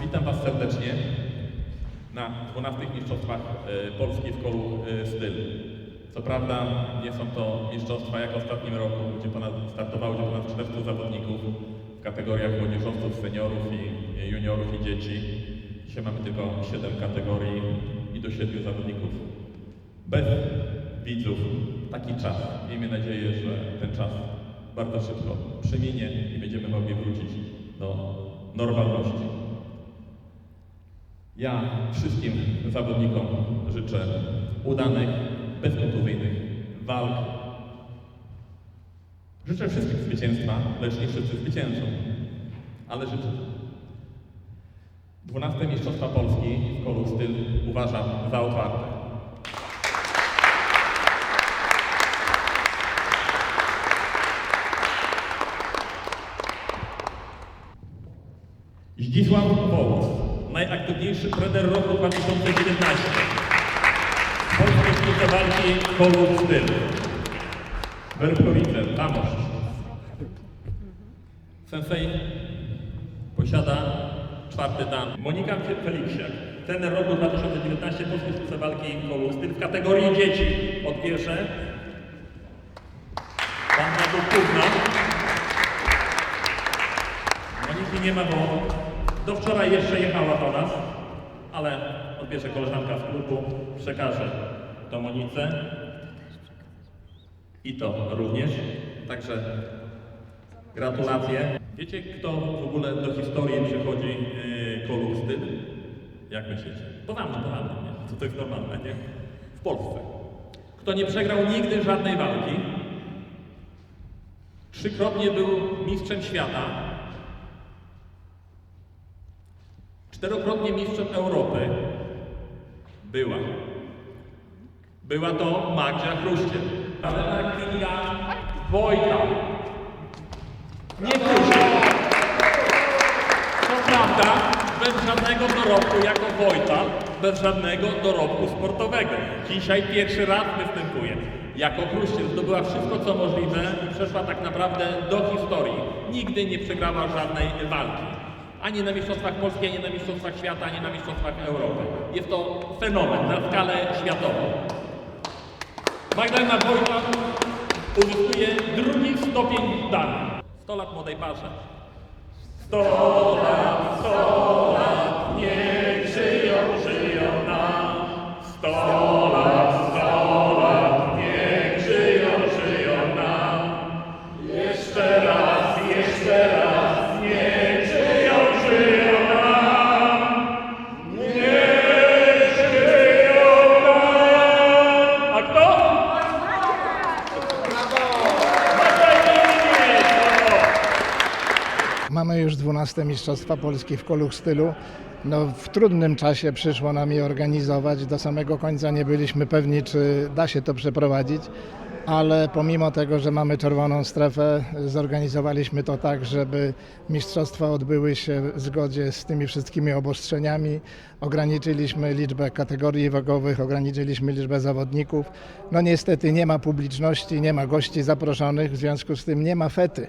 Witam Was serdecznie na 12 Mistrzostwach e, Polski w kolu e, styl. Co prawda nie są to mistrzostwa jak w ostatnim roku, gdzie ponad, startowało gdzie ponad 400 zawodników w kategoriach młodzieżowców, seniorów i juniorów i dzieci. Dzisiaj mamy tylko 7 kategorii i do 7 zawodników. Bez widzów taki czas. Miejmy nadzieję, że ten czas bardzo szybko przeminie i będziemy mogli wrócić do normalności. Ja wszystkim zawodnikom życzę udanych, bezkontuzyjnych walk. Życzę wszystkim zwycięstwa, lecz nie wszyscy zwyciężą, ale życzę. 12 Mistrzostwa Polski w kolu styl uważam za otwarte. Zdzisław Wołos, najaktywniejszy trener roku 2019. Sztuce walki kolu styl. Werkowice, Tamosz. Sensei posiada czwarty dan. Monika Feliksiak, trener roku 2019 Polskie sztuce walki kolu styl w kategorii dzieci. Odbierze pan Radek Kówna. Moniki nie ma, bo do wczoraj jeszcze jechała do nas, ale odbierze koleżanka z klubu, przekaże to Monice i to również. Także gratulacje. Wiecie, kto w ogóle do historii przychodzi yy? Jak myślicie? To wam, to wam, nie? To jest normalne, nie? W Polsce. Kto nie przegrał nigdy żadnej walki, trzykrotnie był mistrzem świata, Czterokrotnie mistrzem Europy była. Była to Magdzia Chruściel. Kalena Klinia Wojta. Nie Chruściel. Co prawda, bez żadnego dorobku jako Wojta, bez żadnego dorobku sportowego. Dzisiaj pierwszy raz występuje. Jako Chruściel zdobyła wszystko, co możliwe i przeszła tak naprawdę do historii. Nigdy nie przegrała żadnej walki. Ani na Mistrzostwach Polski, ani na Mistrzostwach Świata, ani na Mistrzostwach Europy. Jest to fenomen na skalę światową. Magdalena Wojta uzyskuje drugi stopień dany. 100 lat młodej parze. 100 lat, 100 lat, 12 Mistrzostwa Polski w kolu stylu. No, w trudnym czasie przyszło nam je organizować. Do samego końca nie byliśmy pewni, czy da się to przeprowadzić, ale pomimo tego, że mamy czerwoną strefę, zorganizowaliśmy to tak, żeby mistrzostwa odbyły się w zgodzie z tymi wszystkimi obostrzeniami. Ograniczyliśmy liczbę kategorii wagowych, ograniczyliśmy liczbę zawodników. No niestety nie ma publiczności, nie ma gości zaproszonych, w związku z tym nie ma fety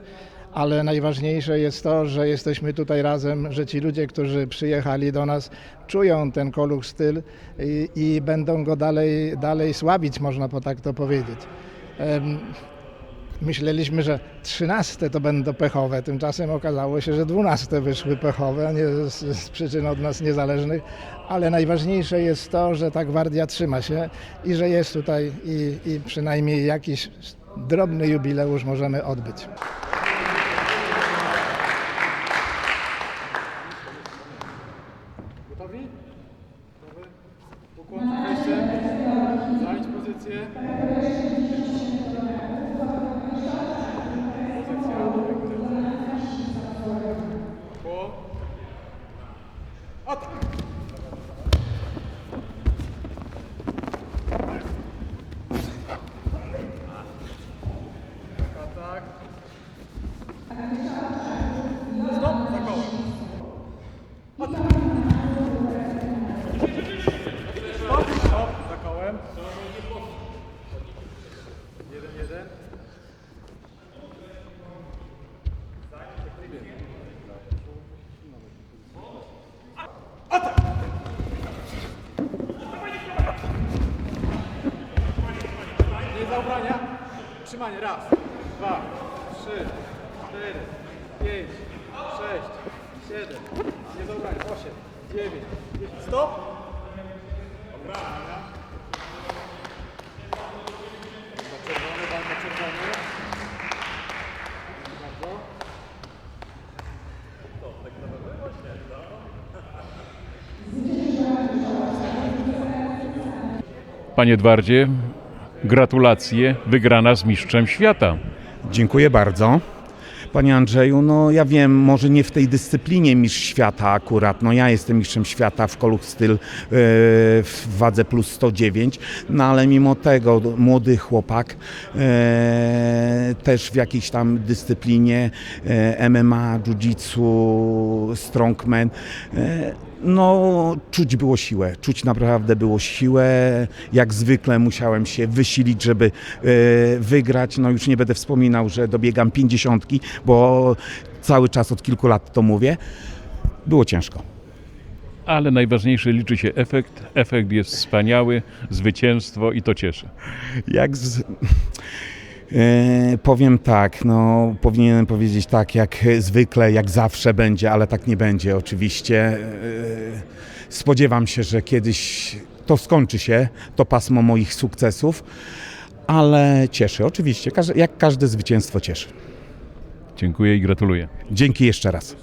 ale najważniejsze jest to, że jesteśmy tutaj razem, że ci ludzie, którzy przyjechali do nas, czują ten koluch styl i, i będą go dalej, dalej sławić, można po tak to powiedzieć. Myśleliśmy, że 13 to będą pechowe, tymczasem okazało się, że 12 wyszły pechowe, nie z, z przyczyn od nas niezależnych, ale najważniejsze jest to, że ta gwardia trzyma się i że jest tutaj i, i przynajmniej jakiś drobny jubileusz możemy odbyć. Gotowi? Gotowy? Ukłon na wejście. Zająć pozycję. Pozycja. Po. Atak! Atak. Stop, za kołem. Stop, stop, za kołem. Jeden, jeden. Nie zabrania. Trzymanie. Raz, dwa, trzy, cztery, pięć, sześć, siedem. Nie zabrania. Osiem, dziewięć, dziesięć. Stop. Dobra. Bardzo czerwony, bardzo czerwony. Bardzo. Panie Edwardzie, gratulacje, wygrana z mistrzem świata. Dziękuję bardzo. Panie Andrzeju, no ja wiem, może nie w tej dyscyplinie mistrz świata akurat, no ja jestem mistrzem świata w koluch styl e, w wadze plus 109, no ale mimo tego młody chłopak e, też w jakiejś tam dyscyplinie e, MMA, jiu-jitsu, strongman, e, no, czuć było siłę, czuć naprawdę było siłę. Jak zwykle musiałem się wysilić, żeby e, wygrać. No już nie będę wspominał, że dobiegam pięćdziesiątki, bo cały czas od kilku lat to mówię. Było ciężko. Ale najważniejszy liczy się efekt. Efekt jest wspaniały, zwycięstwo i to cieszy. Jak z... E, powiem tak, no powinienem powiedzieć tak, jak zwykle, jak zawsze będzie, ale tak nie będzie oczywiście. E, spodziewam się, że kiedyś to skończy się, to pasmo moich sukcesów, ale cieszy, oczywiście, jak każde zwycięstwo cieszy. Dziękuję i gratuluję. Dzięki jeszcze raz.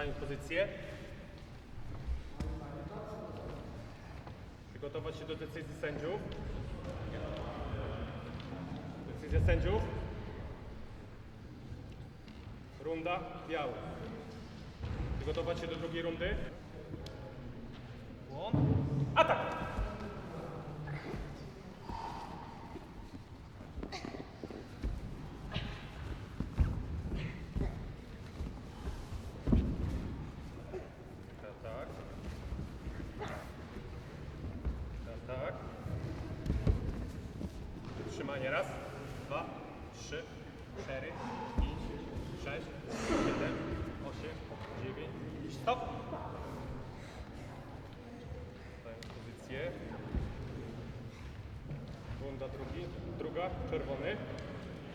Zająć pozycję. Przygotować się do decyzji sędziów. Decyzja sędziów. Runda biały. Przygotować się do drugiej rundy. Atak! Tak, tak. Tak, tak. Trzymanie raz, dwa, trzy, cztery, pięć, sześć, siedem, osiem, dziewięć, stop! Zająć pozycję. Runda drugi, druga, czerwony.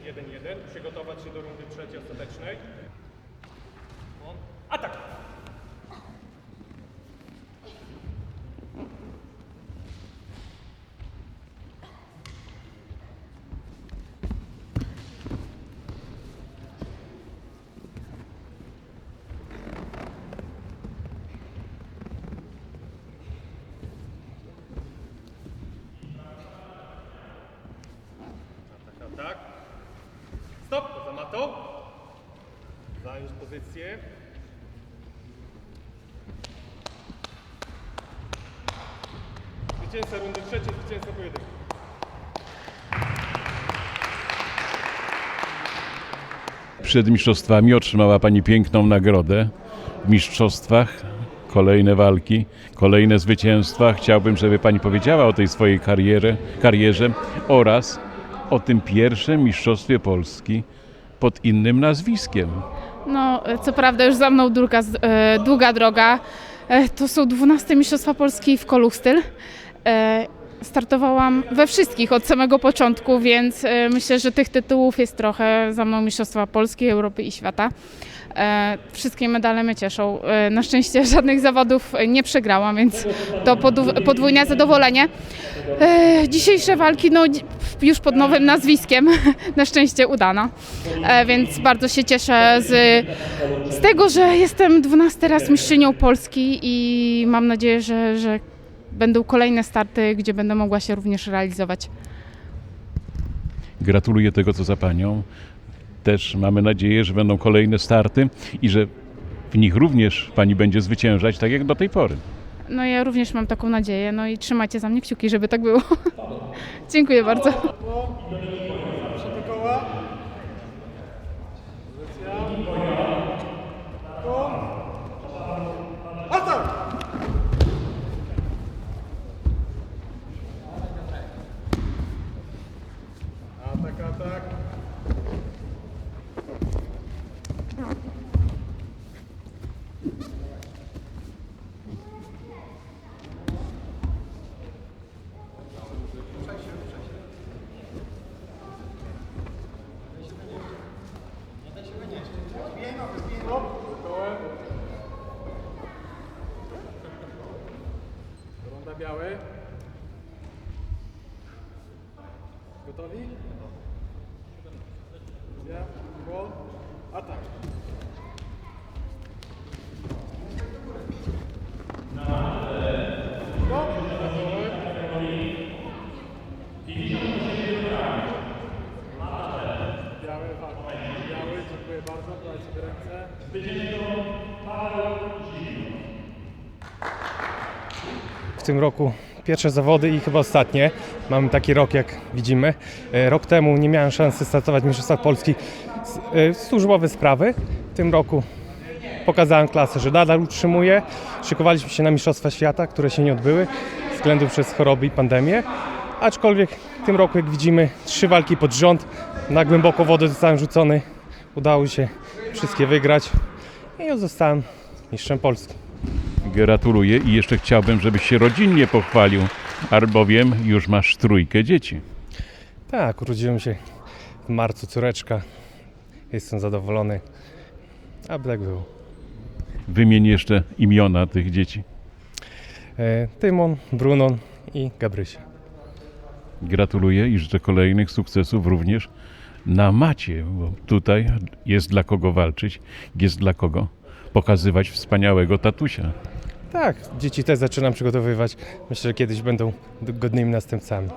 Jeden, jeden. Przygotować się do rundy trzeciej, ostatecznej. Atak, pozycję. Zwycięzca rundy trzeciej, zwycięzca pojedynku. Przed mistrzostwami otrzymała Pani piękną nagrodę w mistrzostwach kolejne walki, kolejne zwycięstwa. Chciałbym, żeby Pani powiedziała o tej swojej karierze, karierze oraz o tym pierwszym mistrzostwie Polski pod innym nazwiskiem. No, co prawda już za mną długa, e, długa droga. E, to są 12 Mistrzostwa Polski w Koluchstyl. E, startowałam we wszystkich od samego początku, więc myślę, że tych tytułów jest trochę za mną Mistrzostwa Polski, Europy i świata. E, wszystkie medale mnie cieszą. E, na szczęście żadnych zawodów nie przegrałam, więc to podw- podwójne zadowolenie. E, dzisiejsze walki, no już pod nowym nazwiskiem, na szczęście udana. Więc bardzo się cieszę z, z tego, że jestem 12 raz mistrzynią Polski i mam nadzieję, że, że będą kolejne starty, gdzie będę mogła się również realizować. Gratuluję tego, co za Panią. Też mamy nadzieję, że będą kolejne starty i że w nich również Pani będzie zwyciężać, tak jak do tej pory. No ja również mam taką nadzieję, no i trzymajcie za mnie kciuki, żeby tak było. Dziękuję bardzo. Atak, biały. Gotowi? Ja, atak. Go, gotowy. Biały, tak. Biały, dziękuję bardzo, dajcie ręce. Tym roku pierwsze zawody i chyba ostatnie. Mamy taki rok, jak widzimy. E, Rok temu nie miałem szansy startować w Mistrzostwach Polski z e, służbowe sprawy. W tym roku pokazałem klasę, że nadal utrzymuję. Szykowaliśmy się na Mistrzostwa Świata, które się nie odbyły ze względu przez choroby i pandemię. Aczkolwiek w tym roku, jak widzimy, trzy walki pod rząd. Na głęboko wodę zostałem rzucony. Udało się wszystkie wygrać i zostałem mistrzem Polski. Gratuluję i jeszcze chciałbym, żebyś się rodzinnie pochwalił, albowiem już masz trójkę dzieci. Tak, urodziłem się w marcu córeczka. Jestem zadowolony, aby tak było. Wymień jeszcze imiona tych dzieci. E, Tymon, Brunon i Gabrysia. Gratuluję i życzę kolejnych sukcesów również na macie, bo tutaj jest dla kogo walczyć, jest dla kogo pokazywać wspaniałego tatusia. Tak, dzieci też zaczynam przygotowywać. Myślę, że kiedyś będą godnymi następcami.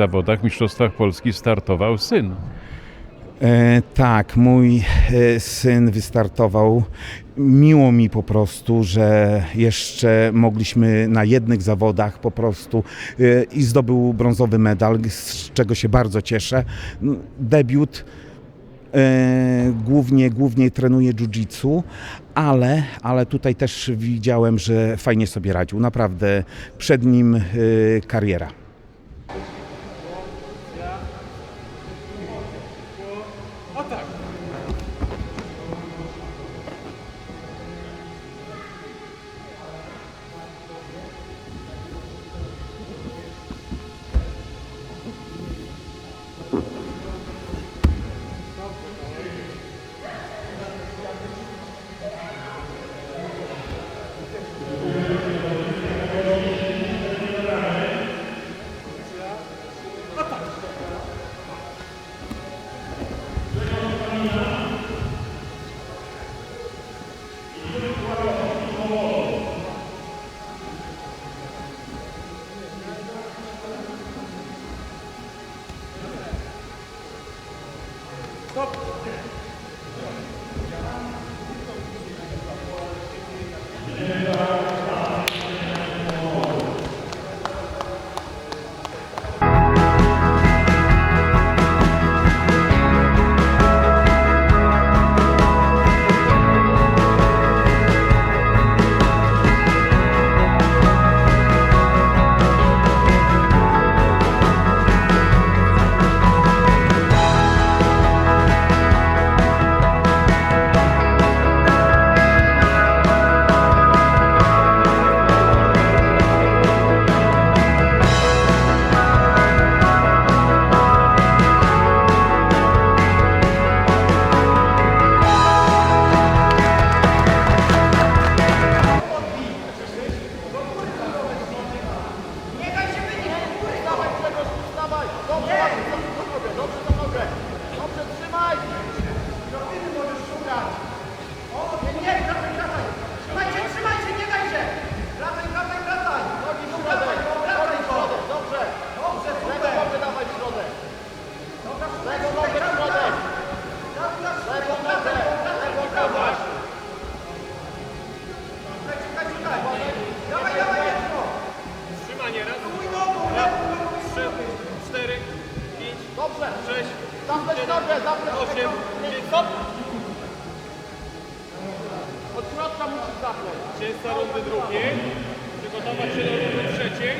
Zawodach, Mistrzostwach Polski startował syn. E, tak, mój e, syn wystartował. Miło mi po prostu, że jeszcze mogliśmy na jednych zawodach po prostu e, i zdobył brązowy medal, z czego się bardzo cieszę. Debiut. E, głównie, głównie trenuje jiu-jitsu, ale, ale tutaj też widziałem, że fajnie sobie radził. Naprawdę przed nim e, kariera. 8, 5, stop. Od środka musisz zapnąć. 30 rundy drugiej. Przygotować się do rundy trzeciej.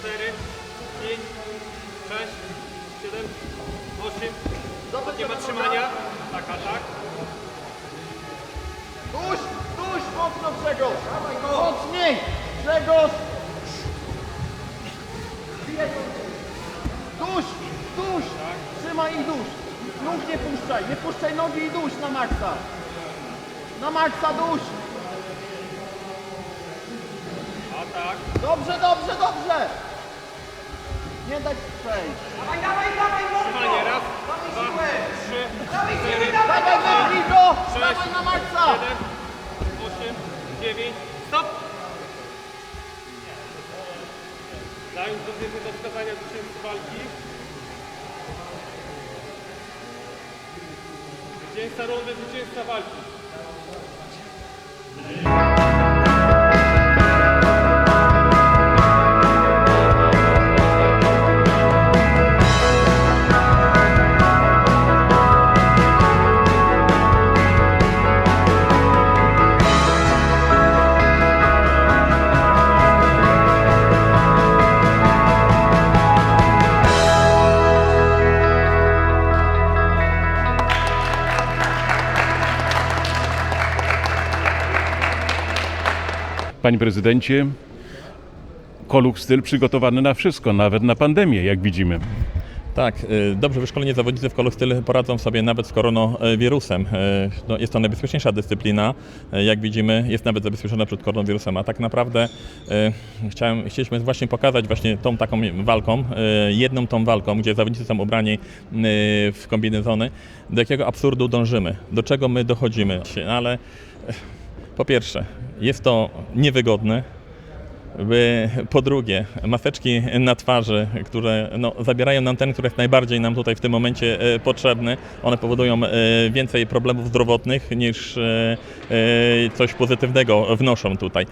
4, 5, 6, 7, 8. Nie ma trzymania. Tak, a tak. Duś, duś, mocno Grzegorz. Mocniej, Grzegorz. Duś, duś. Trzymaj i duś. Nóg nie puszczaj, nie puszczaj nogi i duś na maksa. Na maksa duś. Atak. Dobrze, dobrze, dobrze! Nie daj przejść! Dawaj, dawaj, dawaj, Trzymanie. Raz, dwa, trzy, cztery, Dawaj, wypnij go! Sześć. Dawaj na maksa! siedem, osiem, dziewięć. Stop! Dając decyzję do wskazania zwycięzcy walki. Zwycięzca rundy, zwycięzca walki. Panie prezydencie, Koluch Styl przygotowany na wszystko, nawet na pandemię, jak widzimy. Tak, y, dobrze wyszkoleni zawodnicy w kolu styl poradzą sobie nawet z koronawirusem. Y, No, jest to najbezpieczniejsza dyscyplina, y, jak widzimy, jest nawet zabezpieczona przed koronawirusem, a tak naprawdę chciałem, chcieliśmy właśnie pokazać właśnie tą taką walką, jedną tą walką, gdzie zawodnicy są ubrani w kombinezony, do jakiego absurdu dążymy, do czego my dochodzimy. Ale po pierwsze, jest to niewygodne, po drugie, maseczki na twarzy, które no, zabierają nam ten, który jest najbardziej nam tutaj w tym momencie e, potrzebny. One powodują e, więcej problemów zdrowotnych niż e, coś pozytywnego wnoszą tutaj.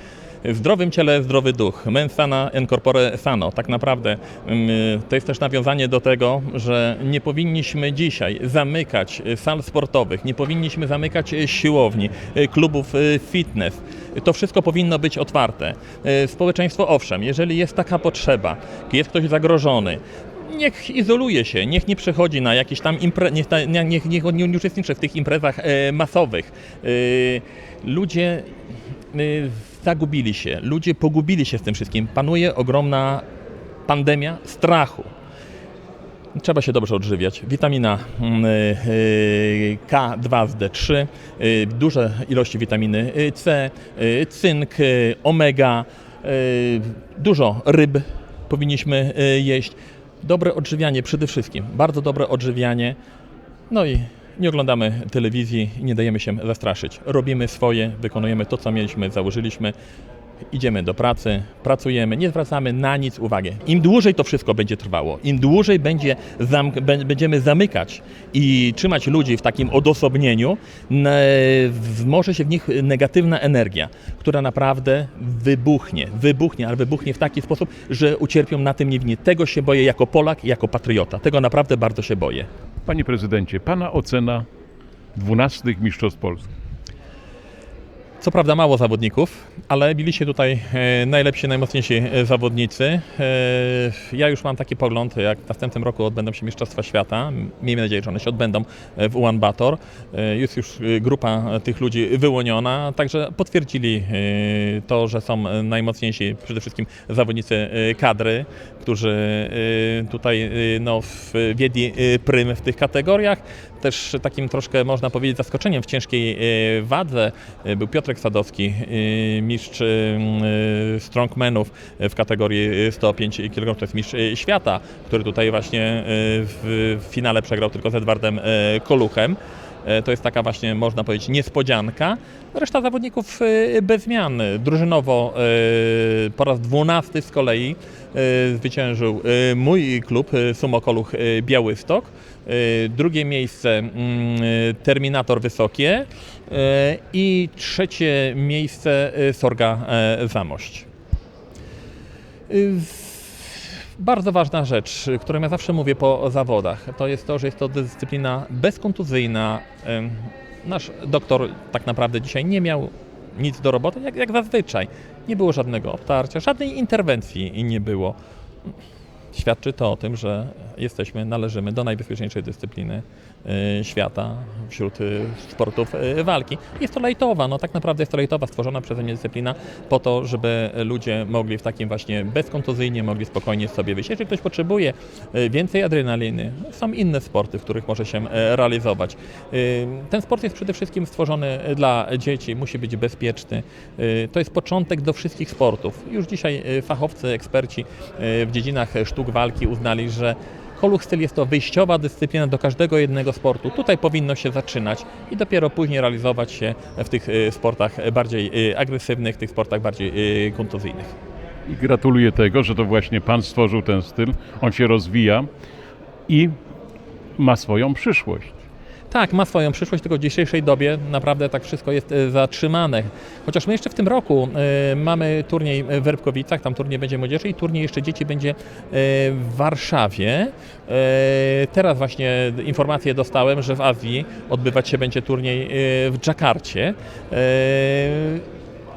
W zdrowym ciele zdrowy duch. Mens sana in corpore sano. Tak naprawdę mm, to jest też nawiązanie do tego, że nie powinniśmy dzisiaj zamykać sal sportowych, nie powinniśmy zamykać siłowni, e, klubów e, fitness. To wszystko powinno być otwarte. E, Społeczeństwo owszem, jeżeli jest taka potrzeba, jest ktoś zagrożony, niech izoluje się, niech nie przychodzi na jakieś tam impre... niech, niech, niech nie uczestniczy w tych imprezach masowych. Ludzie zagubili się, ludzie pogubili się z tym wszystkim. Panuje ogromna pandemia strachu. Trzeba się dobrze odżywiać. Witamina mm, y, K2 z D3, y, duże ilości witaminy y, C, cynk, omega, dużo ryb powinniśmy jeść. Dobre odżywianie przede wszystkim, bardzo dobre odżywianie. No i nie oglądamy telewizji, nie dajemy się zastraszyć. Robimy swoje, wykonujemy to, co mieliśmy, założyliśmy. Idziemy do pracy, pracujemy, nie zwracamy na nic uwagi. Im dłużej to wszystko będzie trwało, im dłużej będzie będziemy zamykać i trzymać ludzi w takim odosobnieniu, może się w nich negatywna energia, która naprawdę wybuchnie, wybuchnie, ale wybuchnie w taki sposób, że ucierpią na tym niewinni. Tego się boję jako Polak jako patriota. Tego naprawdę bardzo się boję. Panie prezydencie, pana ocena 12 Mistrzostw Polski. Co prawda mało zawodników, ale bili się tutaj e, najlepsi, najmocniejsi e, zawodnicy. E, Ja już mam taki pogląd, jak w następnym roku odbędą się Mistrzostwa Świata. Miejmy nadzieję, że one się odbędą w Ulan Bator. Jest już grupa tych ludzi wyłoniona, także potwierdzili to, że są najmocniejsi przede wszystkim zawodnicy kadry, którzy tutaj no, wiedli prym w tych kategoriach. Też takim troszkę można powiedzieć zaskoczeniem w ciężkiej e, wadze e, był Piotrek Sadowski, e, mistrz strongmanów w kategorii 105 kg, to jest mistrz świata, który tutaj właśnie w finale przegrał tylko z Edwardem Koluchem. To jest taka właśnie, można powiedzieć, niespodzianka. Reszta zawodników bez zmian. Drużynowo po raz dwunasty z kolei zwyciężył mój klub Sumo Koluch e, Białystok. E, Drugie miejsce mm, e, Terminator Wysokie e, i trzecie miejsce Sorga Zamość. Y, Bardzo ważna rzecz, którą ja zawsze mówię po zawodach, to jest to, że jest to dyscyplina bezkontuzyjna. Nasz doktor tak naprawdę dzisiaj nie miał nic do roboty, jak, jak zazwyczaj. Nie było żadnego obtarcia, żadnej interwencji nie było. Świadczy to o tym, że jesteśmy, należymy do najbezpieczniejszej dyscypliny y, świata wśród y, sportów y, walki. Jest to lajtowa, no tak naprawdę jest to lajtowa, stworzona przeze mnie dyscyplina po to, żeby ludzie mogli w takim właśnie bezkontuzyjnie, mogli spokojnie sobie wyjść. Jeżeli ktoś potrzebuje więcej adrenaliny, są inne sporty, w których może się realizować. Ten sport jest przede wszystkim stworzony dla dzieci, musi być bezpieczny. To jest początek do wszystkich sportów. Już dzisiaj fachowcy, eksperci w dziedzinach sztuk walki uznali, że Koluch styl jest to wyjściowa dyscyplina do każdego jednego sportu. Tutaj powinno się zaczynać i dopiero później realizować się w tych y, sportach bardziej y, agresywnych, tych sportach bardziej y, kontuzyjnych. I gratuluję tego, że to właśnie pan stworzył ten styl. On się rozwija i ma swoją przyszłość. Tak, ma swoją przyszłość, tylko w dzisiejszej dobie naprawdę tak wszystko jest e, zatrzymane. Chociaż my jeszcze w tym roku e, mamy turniej w Werbkowicach, tam turniej będzie młodzieży i turniej jeszcze dzieci będzie e, w Warszawie. Teraz właśnie informację dostałem, że w Azji odbywać się będzie turniej w Dżakarcie.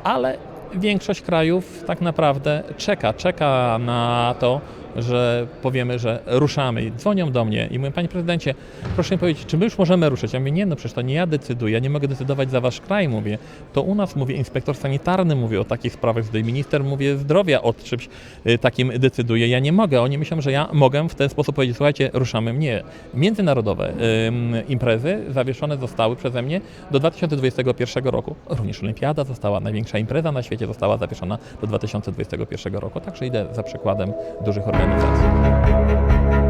Ale większość krajów tak naprawdę czeka, czeka na to, że powiemy, że ruszamy. I dzwonią do mnie i mówią, panie prezydencie, proszę mi powiedzieć, czy my już możemy ruszyć? Ja mówię, nie no, przecież to nie ja decyduję, ja nie mogę decydować za wasz kraj, mówię. To u nas, mówię, inspektor sanitarny mówi o takich sprawach, tutaj minister, mówię, zdrowia o czymś y, takim decyduje. Ja nie mogę. Oni myślą, że ja mogę w ten sposób powiedzieć, słuchajcie, ruszamy. Nie. Międzynarodowe ym, imprezy zawieszone zostały przeze mnie do 2021 roku. Również Olimpiada została, największa impreza na świecie została zawieszona do 2021 roku. Także idę za przykładem dużych organizacji. な感じ。